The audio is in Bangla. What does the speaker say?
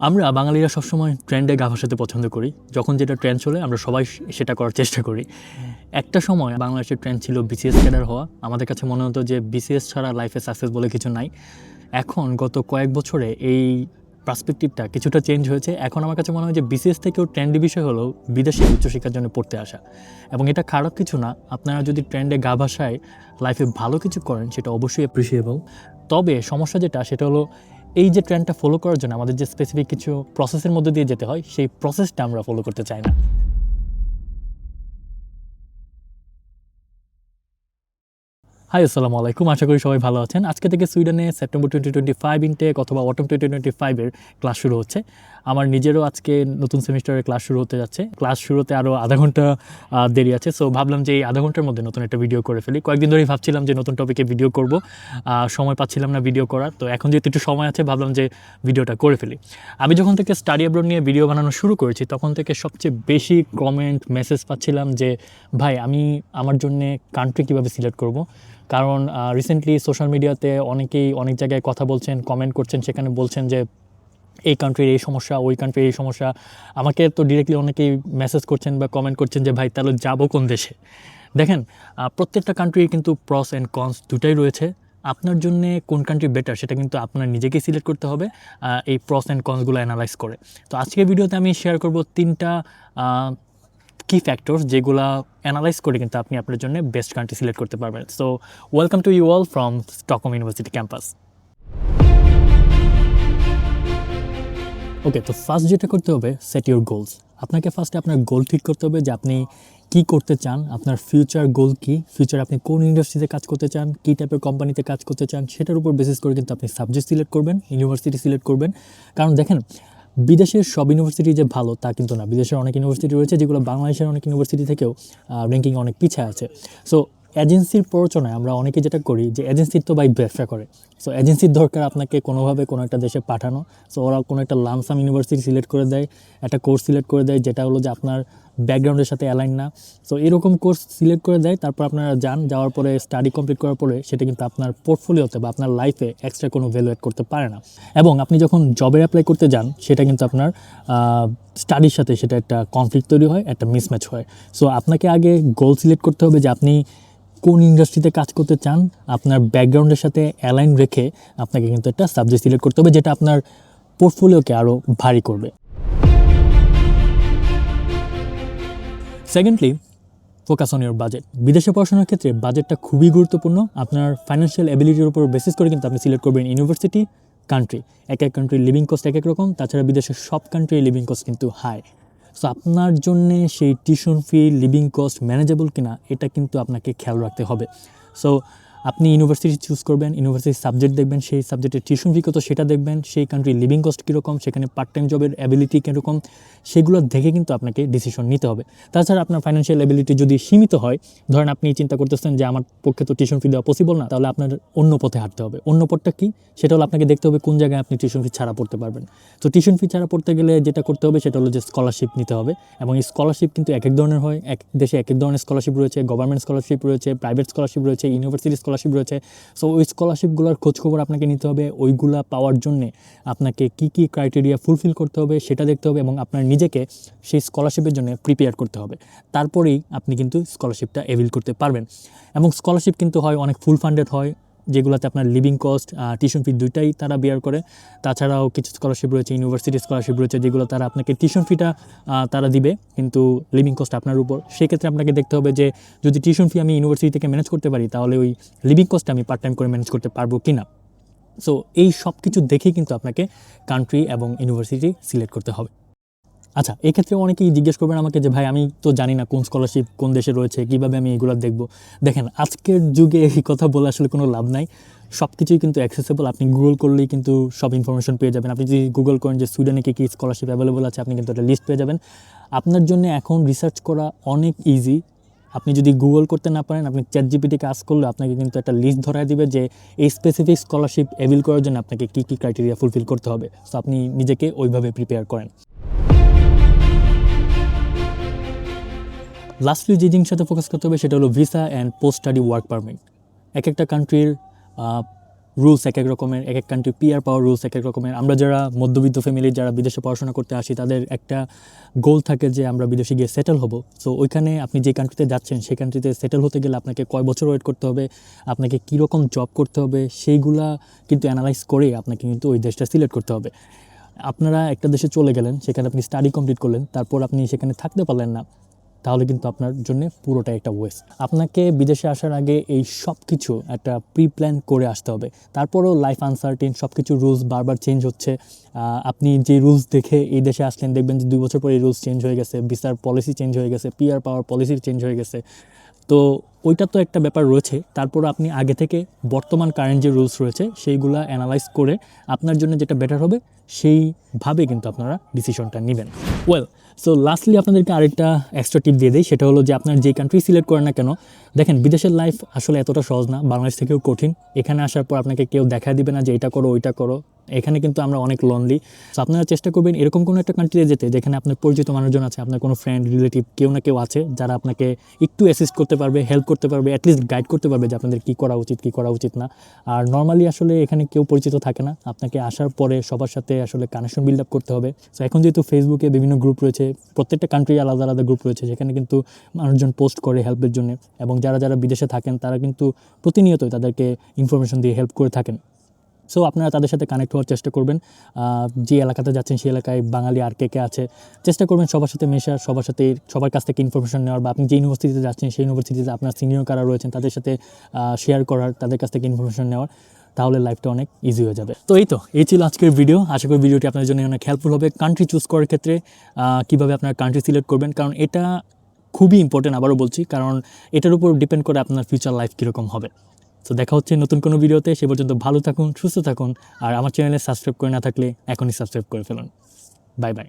আমরা বাঙালিরা সবসময় ট্রেন্ডে গা ভাসাতে পছন্দ করি। যখন যেটা ট্রেন্ড চলে, আমরা সবাই সেটা করার চেষ্টা করি। একটা সময় বাংলাদেশের ট্রেন্ড ছিল বিসিএস ক্যাডার হওয়া। আমাদের কাছে মনে হতো যে বিসিএস ছাড়া লাইফে সাকসেস বলে কিছু নাই। এখন গত কয়েক বছরে এই পার্সপেক্টিভটা কিছুটা চেঞ্জ হয়েছে। এখন আমার কাছে মনে হয় যে বিসিএস থেকেও ট্রেন্ডি বিষয় হলো বিদেশে উচ্চশিক্ষার জন্য পড়তে আসা। এবং এটা খারাপ কিছু না। আপনারা যদি ট্রেন্ডে গা ভাসায় লাইফে ভালো কিছু করেন, সেটা অবশ্যই অ্যাপ্রিসিয়েবল তবে সমস্যা যেটা, সেটা হলো এই যে ট্রেন্ডটা ফলো করার জন্য আমাদের যে স্পেসিফিক কিছু প্রসেসের মধ্যে দিয়ে যেতে হয়, সেই প্রসেসটা আমরা ফলো করতে চাই না। হাই আসসালামু আলাইকুম আশা করি সবাই ভালো আছেন। আজকে থেকে সুইডেনে September twenty twenty five intake অথবা অটম টোয়েন্টি টোয়েন্টি ফাইভের ক্লাস শুরু হচ্ছে। আমার নিজেরও আজকে নতুন সেমিস্টারের ক্লাস শুরু হতে যাচ্ছে। ক্লাস শুরুতে আরও আধা ঘণ্টা দেরি আছে। সো ভাবলাম যে এই আধা ঘণ্টার মধ্যে নতুন একটা ভিডিও করে ফেলি। কয়েকদিন ধরেই ভাবছিলাম যে নতুন টপিকে ভিডিও করব। সময় পাচ্ছিলাম না ভিডিও করার। তো এখন যেহেতু একটু সময় আছে, ভাবলাম যে ভিডিওটা করে ফেলি। আমি যখন থেকে স্টাডি অ্যাব্রোড নিয়ে ভিডিও বানানো শুরু করেছি, তখন থেকে সবচেয়ে বেশি কমেন্ট মেসেজ পাচ্ছিলাম যে, ভাই, আমি আমার জন্যে কান্ট্রি কীভাবে সিলেক্ট করব? কারণ রিসেন্টলি সোশ্যাল মিডিয়াতে অনেকেই অনেক জায়গায় কথা বলছেন কমেন্ট করছেন, সেখানে বলছেন যে, এই কান্ট্রির এই সমস্যা, ওই কান্ট্রির এই সমস্যা। আমাকে তো ডিরেক্টলি অনেকেই মেসেজ করছেন বা কমেন্ট করছেন যে, ভাই, তাহলে যাব কোন দেশে? দেখেন প্রত্যেকটা কান্ট্রির কিন্তু প্রস অ্যান্ড কনস দুটাই রয়েছে। আপনার জন্য কোন কান্ট্রি বেটার সেটা কিন্তু আপনার নিজেকেই সিলেক্ট করতে হবে এই প্রস অ্যান্ড কনসগুলো অ্যানালাইজ করে। তো আজকের ভিডিওতে আমি শেয়ার করব তিনটা কি ফ্যাক্টরস যেগুলো অ্যানালাইজ করে কিন্তু আপনি আপনার জন্য বেস্ট কান্ট্রি সিলেক্ট করতে পারবেন। So welcome to you all from Stockholm university campus okay তো ফার্স্ট যেটা করতে হবে সেট ইউর গোলস আপনাকে ফার্স্টে আপনার গোল ঠিক করতে হবে যে আপনি কি করতে চান, আপনার ফিউচার গোল কি ফিউচার আপনি কোন ইন্ডাস্ট্রিতে কাজ করতে চান, কী টাইপের কোম্পানিতে কাজ করতে চান, সেটার উপর বেসিস করে কিন্তু আপনি সাবজেক্ট সিলেক্ট করবেন ইউনিভার্সিটি সিলেক্ট করবেন। কারণ দেখেন বিদেশের সব ইউনিভার্সিটি যে ভালো, তা কিন্তু না। বিদেশের অনেক ইউনিভার্সিটি রয়েছে যেগুলো বাংলাদেশের অনেক ইউনিভার্সিটি থেকেও র্যাঙ্কিং অনেক পিছিয়ে আছে। সো এজেন্সির প্ররোচনায় আমরা অনেকে যেটা করি যে এজেন্সির তো বাই ব্যবসা করে। সো এজেন্সির দরকার আপনাকে কোনোভাবে কোনো একটা দেশে পাঠানো। সো ওরা কোনো একটা লামসাম ইউনিভার্সিটি সিলেক্ট করে দেয়, একটা কোর্স সিলেক্ট করে দেয়, যেটা হলো যে আপনার ব্যাকগ্রাউন্ডের সাথে অ্যালাইন না। সো এরকম কোর্স সিলেক্ট করে দেয়, তারপর আপনারা যান, যাওয়ার পরে স্টাডি কমপ্লিট করার পরে সেটা কিন্তু আপনার পোর্টফোলিওতে বা আপনার লাইফে এক্সট্রা কোনো ভ্যালুয়েট করতে পারে না। এবং আপনি যখন জবের অ্যাপ্লাই করতে যান, সেটা কিন্তু আপনার স্টাডির সাথে সেটা একটা কনফ্লিক্ট তৈরি হয়, একটা মিসম্যাচ হয়। সো আপনাকে আগে গোল সিলেক্ট করতে হবে যে আপনি কোন ইন্ডাস্ট্রিতে কাজ করতে চান, আপনার ব্যাকগ্রাউন্ডের সাথে অ্যালাইন রেখে আপনাকে কিন্তু একটা সাবজেক্ট সিলেক্ট করতে হবে, যেটা আপনার পোর্টফোলিওকে আরও ভারী করবে। Secondly focus on your budget বিদেশে পড়াশোনার ক্ষেত্রে বাজেটটা খুবই গুরুত্বপূর্ণ। আপনার ফাইন্যান্সিয়াল অ্যাবিলিটির উপর বেসিস করে কিন্তু আপনি সিলেক্ট করবেন ইউনিভার্সিটি কান্ট্রি এক এক কান্ট্রির লিভিং কস্ট এক এক রকম, তাছাড়া বিদেশের সব কান্ট্রির লিভিং কস্ট কিন্তু হাই সো আপনার জন্য সেই tuition fee living cost manageable কিনা, এটা কিন্তু আপনাকে খেয়াল রাখতে হবে। সো আপনি ইউনিভার্সিটি চুজ করবেন ইউনিভার্সিটির সাবজেক্ট দেখবেন, সেই সাবজেক্টের টিউশন ফি কত সেটা দেখবেন, সেই কান্ট্রির লিভিং কস্ট কীরকম, সেখানে পার্ট টাইম জবের অ্যাবিলিটি কীরকম, সেগুলো দেখে কিন্তু আপনাকে ডিসিশন নিতে হবে। তাছাড়া আপনার ফাইন্যান্সিয়াল অ্যাবিলিটি যদি সীমিত হয়, ধরেন আপনি চিন্তা করতেছেন যে আমার পক্ষে তো টিউশন ফি দেওয়া পসিবল না, তাহলে আপনার অন্য পথে হাঁটতে হবে। অন্য পথটা কি? সেটা হলো আপনাকে দেখতে হবে কোন জায়গায় আপনি টিউশন ফি ছাড়া পড়তে পারবেন। তো টিউশন ফি ছাড়া পড়তে গেলে যেটা করতে হবে সেটা হলো যে স্কলারশিপ নিতে হবে এবং এই স্কলারশিপ কিন্তু এক এক ধরনের হয়। এক দেশে এক এক ধরনের স্কলারশিপ রয়েছে গভর্নমেন্ট স্কলারশিপ রয়েছে প্রাইভেট স্কলারশিপ রয়েছে ইউনিভার্সিটি স্কলারশিপ রয়েছে। সো ওই স্কলারশিপগুলোর খোঁজখবর আপনাকে নিতে হবে। ওইগুলা পাওয়ার জন্যে আপনাকে কি কি ক্রাইটেরিয়া ফুলফিল করতে হবে সেটা দেখতে হবে এবং আপনার নিজেকে সেই স্কলারশিপের জন্য প্রিপেয়ার করতে হবে। তারপরেই আপনি কিন্তু স্কলারশিপটা এভিল করতে পারবেন। এবং স্কলারশিপ কিন্তু হয়, অনেক ফুল ফান্ডেড হয়। যেগুলোতে আপনার লিভিং কস্ট টিউশন ফি দুইটাই তারা বেয়ার করে। তাছাড়াও কিছু স্কলারশিপ রয়েছে ইউনিভার্সিটি স্কলারশিপ রয়েছে, যেগুলো তারা আপনাকে টিউশন ফিটা তারা দিবে, কিন্তু লিভিং কস্ট আপনার উপর। সেক্ষেত্রে আপনাকে দেখতে হবে যে, যদি টিউশন ফি আমি ইউনিভার্সিটি থেকে ম্যানেজ করতে পারি, তাহলে ওই লিভিং কস্ট আমি পার্ট টাইম করে ম্যানেজ করতে পারব কি না সো এই সব কিছু দেখেই কিন্তু আপনাকে কান্ট্রি এবং ইউনিভার্সিটি সিলেক্ট করতে হবে। আচ্ছা এক্ষেত্রে অনেকেই জিজ্ঞেস করবেন আমাকে যে, ভাই, আমি তো জানি না কোন স্কলারশিপ কোন দেশে রয়েছে, কীভাবে আমি এগুলো দেখব? দেখেন, আজকের যুগে এই কথা বলে আসলে কোনো লাভ নাই। সব কিছুই কিন্তু অ্যাক্সেসেবল আপনি গুগল করলেই কিন্তু সব ইনফরমেশন পেয়ে যাবেন। আপনি যদি গুগল করেন যে সুইডেনে কী কী স্কলারশিপ অ্যাভেলেবল আছে? আপনি কিন্তু একটা লিস্ট পেয়ে যাবেন। আপনার জন্য এখন রিসার্চ করা অনেক ইজি আপনি যদি গুগল করতে না পারেন, আপনি চ্যাট জিপিটিকে আস করলে আপনাকে কিন্তু একটা লিস্ট ধরায় দিবে যে, এই স্পেসিফিক স্কলারশিপ অ্যাভিল করার জন্য আপনাকে কী কী ক্রাইটেরিয়া ফুলফিল করতে হবে। সো আপনি নিজেকে ওইভাবে প্রিপেয়ার করেন। লাস্টলি যে জিনিসটাতে ফোকাস করতে হবে সেটা হলো visa and post study work permit এক একটা কান্ট্রির রুলস এক এক রকমের, এক এক কান্ট্রি পিয়ার পাওয়ার রুলস এক এক রকমের। আমরা যারা মধ্যবিত্ত ফ্যামিলির যারা বিদেশে পড়াশোনা করতে আসি, তাদের একটা গোল থাকে যে আমরা বিদেশে গিয়ে সেটেল হব। সো ওইখানে আপনি যে কান্ট্রিতে যাচ্ছেন, সেই কান্ট্রিতে সেটেল হতে গেলে আপনাকে কয় বছর ওয়েট করতে হবে, আপনাকে কীরকম জব করতে হবে, সেইগুলা কিন্তু অ্যানালাইজ করে আপনাকে কিন্তু ওই দেশটা সিলেক্ট করতে হবে। আপনারা একটা দেশে চলে গেলেন, সেখানে আপনি স্টাডি কমপ্লিট করলেন, তারপর আপনি সেখানে থাকতে পারলেন না। তাহলে কিন্তু আপনার জন্য পুরোটাই একটা ওয়েস্ট আপনাকে বিদেশে আসার আগে এই সব কিছু একটা প্রি প্ল্যান করে আসতে হবে। তারপরেও লাইফ আনসার্টিন সব কিছু রুলস বারবার চেঞ্জ হচ্ছে। আপনি যে রুলস দেখে এই দেশে আসলেন, দেখবেন যে দুই বছর পরে এই রুলস চেঞ্জ হয়ে গেছে ভিসার পলিসি চেঞ্জ হয়ে গেছে পিআর পাওয়ার পলিসি চেঞ্জ হয়ে গেছে। তো ওইটা তো একটা ব্যাপার রয়েছে। তারপর আপনি আগে থেকে বর্তমান কারেন্ট যে রুলস রয়েছে, সেইগুলা অ্যানালাইজ করে আপনার জন্য যেটা বেটার হবে, সেইভাবে কিন্তু আপনারা ডিসিশনটা নেবেন। ওয়েল সো লাস্টলি আপনাদেরকে আরেকটা এক্সট্রা টিপ দিয়ে দিই, সেটা হলো যে আপনার যে কান্ট্রি সিলেক্ট করেন না কেন, দেখেন বিদেশের লাইফ আসলে এতটা সহজ না, বাংলাদেশ থেকেও কঠিন। এখানে আসার পর আপনাকে কেউ দেখা দিবে না যে এটা করো, ওইটা করো। এখানে কিন্তু আমরা অনেক লনলি সো আপনারা চেষ্টা করবেন এরকম কোনো একটা কান্ট্রিতে যেতে, যেখানে আপনার পরিচিত মানুষজন আছে, আপনার কোনো ফ্রেন্ড রিলেটিভ কেউ না কেউ আছে, যারা আপনাকে একটু অ্যাসিস্ট করতে পারবে হেল্প করতে পারবে অ্যাটলিস্ট গাইড করতে পারবে যে আপনাদের কী করা উচিত, কী করা উচিত না। আর নর্মালি আসলে এখানে কেউ পরিচিত থাকে না। আপনাকে আসার পরে সবার সাথে আসলে কানেকশন বিল্ড আপ করতে হবে। সো এখন যেহেতু ফেসবুকে বিভিন্ন গ্রুপ রয়েছে, প্রত্যেকটা কান্ট্রি আলাদা আলাদা গ্রুপ রয়েছে সেখানে কিন্তু মানুষজন পোস্ট করে হেল্পের জন্য। এবং যারা যারা বিদেশে থাকেন, তারা কিন্তু প্রতিনিয়তই তাদেরকে ইনফরমেশন দিয়ে হেল্প করে থাকেন। সো আপনারা তাদের সাথে কানেক্ট হওয়ার চেষ্টা করবেন। যে এলাকাতে যাচ্ছেন সেই এলাকায় বাঙালি আর কে কে আছে, চেষ্টা করবেন সবার সাথে মেশার সবার সাথে সবার কাছ থেকে ইনফরমেশন নেওয়ার বা আপনি যে ইউনিভার্সিটিতে যাচ্ছেন সেই ইউনিভার্সিটিতে আপনার সিনিয়র কারা রয়েছেন তাদের সাথে শেয়ার করার, তাদের কাছ থেকে ইনফরমেশন নেওয়ার, তাহলে লাইফটা অনেক ইজি হয়ে যাবে। তো এই তো, এই ছিল আজকের ভিডিও আশা করি ভিডিওটি আপনার জন্য অনেক হেল্পফুল হবে। কান্ট্রি চুজ করার ক্ষেত্রে কীভাবে আপনার কান্ট্রি সিলেক্ট করবেন, কারণ এটা খুবই ইম্পর্টেন্ট আবারও বলছি, কারণ এটার উপর ডিপেন্ড করে আপনার ফিউচার লাইফ কীরকম হবে। তো দেখা হচ্ছে নতুন কোনো ভিডিওতে, সে পর্যন্ত ভালো থাকুন, সুস্থ থাকুন, আর আমার চ্যানেলে সাবস্ক্রাইব করে না থাকলে এখনই সাবস্ক্রাইব করে ফেলুন। Bye bye